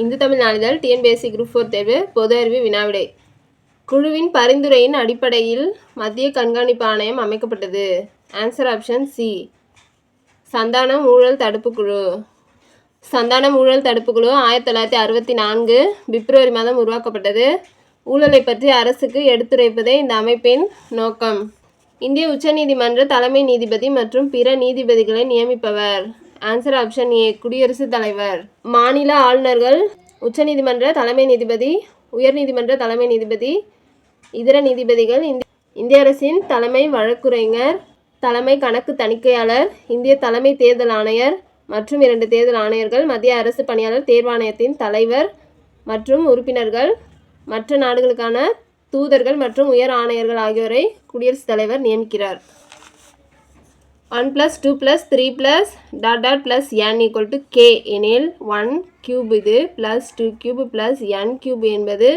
இந்து தமிழ் நாளிதழ் TNPSC group four தேர்வு பொது அறிவு வினாவிடை. குழுவின் பரிந்துரையின் அடிப்படையில் மத்திய கண்காணிப்பு ஆணையம் அமைக்கப்பட்டது. ஆன்சர் ஆப்ஷன் சி சந்தானம் ஊழல் தடுப்பு குழு. சந்தானம் ஊழல் தடுப்பு குழு ஆயிரத்தி தொள்ளாயிரத்தி அறுபத்தி நான்கு பிப்ரவரி மாதம் உருவாக்கப்பட்டது. ஊழலை பற்றி அரசுக்கு எடுத்துரைப்பதே இந்த அமைப்பின் நோக்கம். இந்திய உச்சநீதிமன்ற தலைமை நீதிபதி மற்றும் பிற நீதிபதிகளை நியமிப்பவர். ஆன்சர் ஆப்ஷன் ஏ குடியரசுத் தலைவர். மாநில ஆளுநர்கள் உச்சநீதிமன்ற தலைமை நீதிபதி உயர்நீதிமன்ற தலைமை நீதிபதி இதர நீதிபதிகள் இந்திய அரசின் தலைமை வழக்குரைஞர் தலைமை கணக்கு தணிக்கையாளர் இந்திய தலைமை தேர்தல் ஆணையர் மற்றும் இரண்டு தேர்தல் ஆணையர்கள் மத்திய அரசு பணியாளர் தேர்வாணையத்தின் தலைவர் மற்றும் உறுப்பினர்கள் மற்ற நாடுகளுக்கான தூதர்கள் மற்றும் உயர் ஆணையர்கள் ஆகியோரை குடியரசுத் தலைவர் நியமிக்கிறார். One plus two plus three plus dot dot plus N equal to K எனில் ஒன் கியூப் இது plus two cube plus N cube என்பது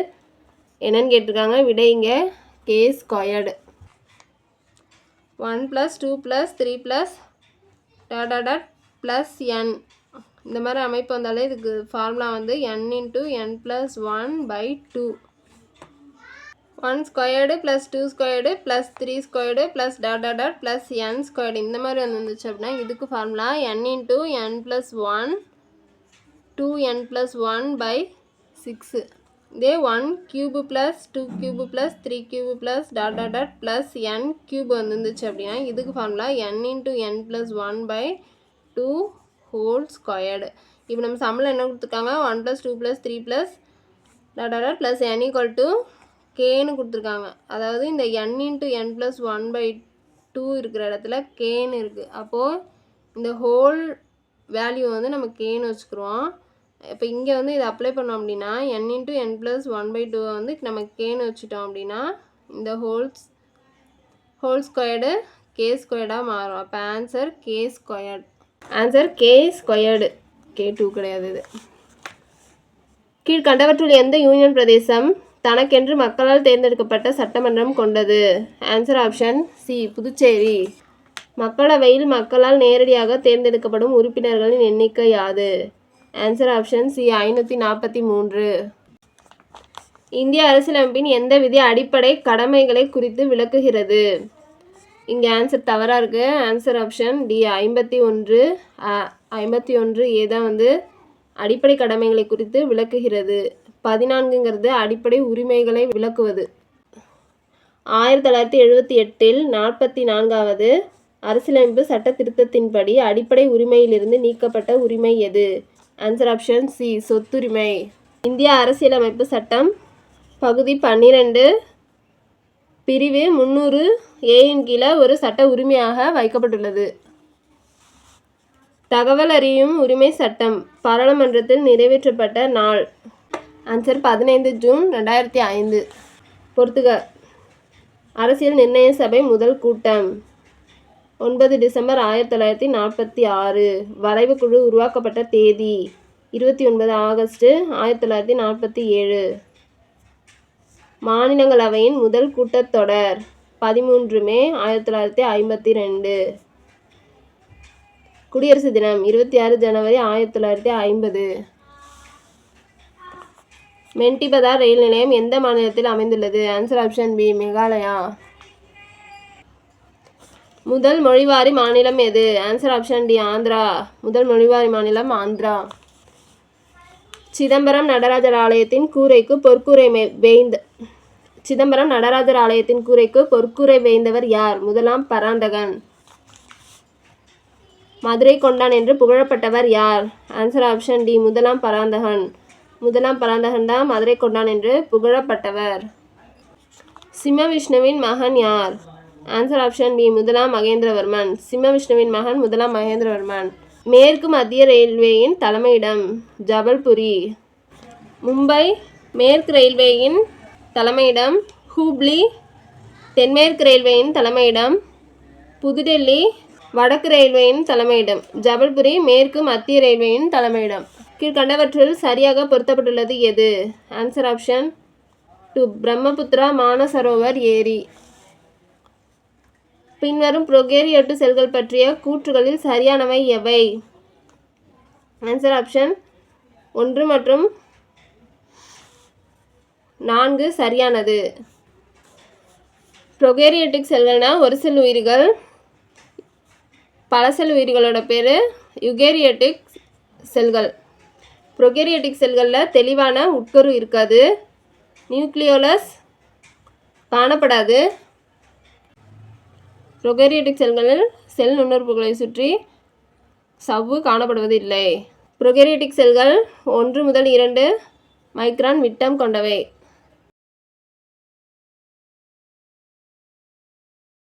என்னன்னு கேட்டிருக்காங்க. விடைங்க K squared one plus two plus three plus dot dot dot plus N இந்த மாதிரி அமைப்பு வந்தாலே இதுக்கு ஃபார்முலா வந்து N into N plus one by two one squared plus two squared plus three squared plus dot dot dot plus N squared இந்த மாதிரி வந்துருந்துச்சு அப்படின்னா இதுக்கு formula N into N plus one two N plus one by six இதே one cube plus two cube plus three cube plus dot dot dot plus N cube வந்துருந்துச்சு அப்படின்னா இதுக்கு formula N into N plus one by two whole squared இப்போ நம்ம சம்மில் என்ன கொடுத்துருக்காங்க? One plus two plus three plus dot dot plus N equal to கேன்னு கொடுத்துருக்காங்க. அதாவது இந்த N into N plus one by two இருக்கிற இடத்துல கேன்னு இருக்குது அப்போது இந்த ஹோல் வேல்யூ வந்து நம்ம கேன்னு வச்சுக்கிறோம் இப்போ இங்கே வந்து இதை அப்ளை பண்ணோம் அப்படின்னா N into N plus one by டூவை வந்து நம்ம கேன்னு வச்சுட்டோம் அப்படின்னா இந்த ஹோல்ஸ் ஹோல் ஸ்கொயர்டு கே ஸ்கொயர்டாக மாறும். அப்போ answer K squared answer K squared K two கிடையாது இது. கீழ்கண்டவற்றுள் எந்த யூனியன் பிரதேசம்? தனக்கென்று மக்களால் தேர்ந்தெடுக்கப்பட்ட சட்டமன்றம் கொண்டது. Answer option C Puducherry. மக்களவையில் மக்களால் நேரடியாக தேர்ந்தெடுக்கப்படும் உறுப்பினர்களின் எண்ணிக்கை யாது? ஆன்சர் ஆப்ஷன் சி ஐநூற்றி நாற்பத்தி மூன்று. இந்திய அரசியலமைப்பின் எந்த விதி அடிப்படை கடமைகளை குறித்து விளக்குகிறது? இங்கே ஆன்சர் தவறாக இருக்குது ஆன்சர் ஆப்ஷன் டி ஐம்பத்தி ஒன்று. ஐம்பத்தி ஒன்று ஏ தான் வந்து அடிப்படை கடமைகளை குறித்து விளக்குகிறது. பதினான்குங்கிறது அடிப்படை உரிமைகளை விளக்குவது. ஆயிரத்தி தொள்ளாயிரத்தி எழுபத்தி எட்டில் நாற்பத்தி நான்காவது அரசியலமைப்பு சட்ட திருத்தத்தின்படி அடிப்படை உரிமையிலிருந்து நீக்கப்பட்ட உரிமை எது? ஆன்சர் ஆப்ஷன் சி சொத்துரிமை. இந்திய அரசியலமைப்பு சட்டம் பகுதி பன்னிரெண்டு பிரிவு முந்நூறு ஏயின் கீழே ஒரு சட்ட உரிமையாக வைக்கப்பட்டுள்ளது. தகவல் அறியும் உரிமை சட்டம் பாராளுமன்றத்தில் நிறைவேற்றப்பட்ட நாள். ஆன்சர் பதினைந்து ஜூன் ரெண்டாயிரத்தி ஐந்து. பொறுத்துக அரசியல் நிர்ணய சபை முதல் கூட்டம். ஒன்பது டிசம்பர் ஆயிரத்தி தொள்ளாயிரத்தி நாற்பத்தி ஆறு. வரைவு குழு உருவாக்கப்பட்ட தேதி இருபத்தி ஒன்பது ஆகஸ்ட்டு ஆயிரத்தி தொள்ளாயிரத்தி நாற்பத்தி ஏழு. மாநிலங்களவையின் முதல் கூட்டத்தொடர் பதிமூன்று மே ஆயிரத்தி தொள்ளாயிரத்தி ஐம்பத்தி ரெண்டு. குடியரசு தினம் இருபத்தி ஆறு ஜனவரி ஆயிரத்தி தொள்ளாயிரத்தி ஐம்பது. மென்டிபதா ரயில் நிலையம் எந்த மாநிலத்தில் அமைந்துள்ளது? Answer option B Meghalaya. முதல் மொழிவாரி மாநிலம் எது? Answer option D Andhra. முதல் மொழிவாரி மாநிலம் ஆந்திரா. சிதம்பரம் நடராஜர் ஆலயத்தின் கூரைக்கு பொற்கூரை மே- வேய்ந்த சிதம்பரம் நடராஜர் ஆலயத்தின் கூரைக்கு பொற்கூரை வேய்ந்தவர் யார்? முதலாம் பராந்தகன். மதுரை கொண்டான் என்று புகழப்பட்டவர் யார்? ஆன்சர் ஆப்ஷன் டி முதலாம் பராந்தகன். முதலாம் பராந்தகன் தான் மதுரை கொண்டான் என்று புகழப்பட்டவர். சிம்ம விஷ்ணுவின் மகன் யார்? ஆன்சர் ஆப்ஷன் பி முதலாம் மகேந்திரவர்மன். சிம்ம விஷ்ணுவின் மகன் முதலாம் மகேந்திரவர்மன். மேற்கு மத்திய ரயில்வேயின் தலைமையிடம் ஜபல்புரி. மும்பை மேற்கு ரயில்வேயின் தலைமையிடம் ஹூப்ளி. தென்மேற்கு ரயில்வேயின் தலைமையிடம் புதுடெல்லி. வடக்கு ரயில்வேயின் தலைமையிடம் ஜபல்புரி. மேற்கு மத்திய ரயில்வேயின் தலைமையிடம். கீழ்கண்டவற்றில் சரியாக பொருத்தப்பட்டுள்ளது எது? Answer option two Brahmaputra Mansarovar ஏரி. பின்வரும் புரோகேரியட்டு செல்கள் பற்றிய கூற்றுகளில் சரியானவை எவை? ஆன்சர் ஆப்ஷன் ஒன்று மற்றும் நான்கு சரியானது. ப்ரொகேரியட்டிக் செல்கள்னா ஒரு செல் உயிர்கள் பல செல் உயிர்களோட பேர் யுகேரியட்டிக் செல்கள். ப்ரொகேரியட்டிக் செல்களில் தெளிவான உட்கரு இருக்காது. நியூக்ளியோலஸ் காணப்படாது. ப்ரொகேரியட்டிக் செல்களில் செல் நுண்ணுறுப்புகளை சுற்றி சவ்வு காணப்படுவதில்லை. ப்ரொகேரியட்டிக் செல்கள் ஒன்று முதல் இரண்டு மைக்ரான் விட்டம் கொண்டவை.